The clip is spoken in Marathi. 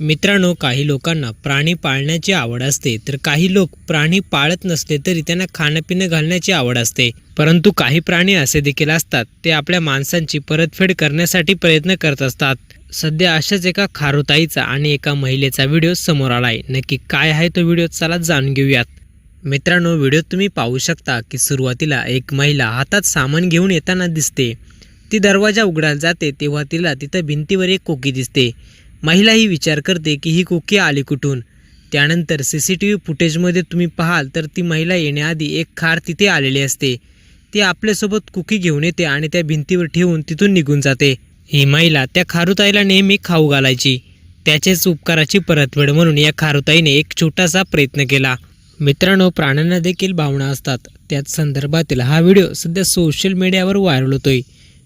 मित्रांनो काही लोकांना प्राणी पाळण्याची आवड असते तर काही लोक प्राणी पाळत नसले तरी त्यांना खाणंपिणं घालण्याची आवड असते. परंतु काही प्राणी असे देखील असतात ते आपल्या माणसांची परतफेड करण्यासाठी प्रयत्न करत असतात. सध्या अशाच एका खारुताईचा आणि एका महिलेचा व्हिडिओ समोर आलाय. नक्की काय आहे तो व्हिडिओ चला जाणून घेऊयात. मित्रांनो व्हिडिओ तुम्ही पाहू शकता की सुरुवातीला एक महिला हातात सामान घेऊन येताना दिसते. ती दरवाजा उघडायला जाते तेव्हा तिला तिथं भिंतीवर एक कोकी दिसते. महिला ही विचार करते की ही कोकी आली कुठून? त्यानंतर सी सी टी व्ही फुटेजमध्ये तुम्ही पाहाल तर ती महिला येण्याआधी एक खार तिथे आलेली असते. ती आपल्यासोबत कुकी घेऊन येते आणि त्या भिंतीवर ठेवून तिथून निघून जाते. ही महिला त्या खारुताईला नेहमी खाऊ घालायची. त्याचेच उपकाराची परतफेड म्हणून या खारुताईने एक छोटासा प्रयत्न केला. मित्रांनो प्राण्यांना देखील भावना असतात. त्याच संदर्भातील हा व्हिडिओ सध्या सोशल मीडियावर व्हायरल होतोय.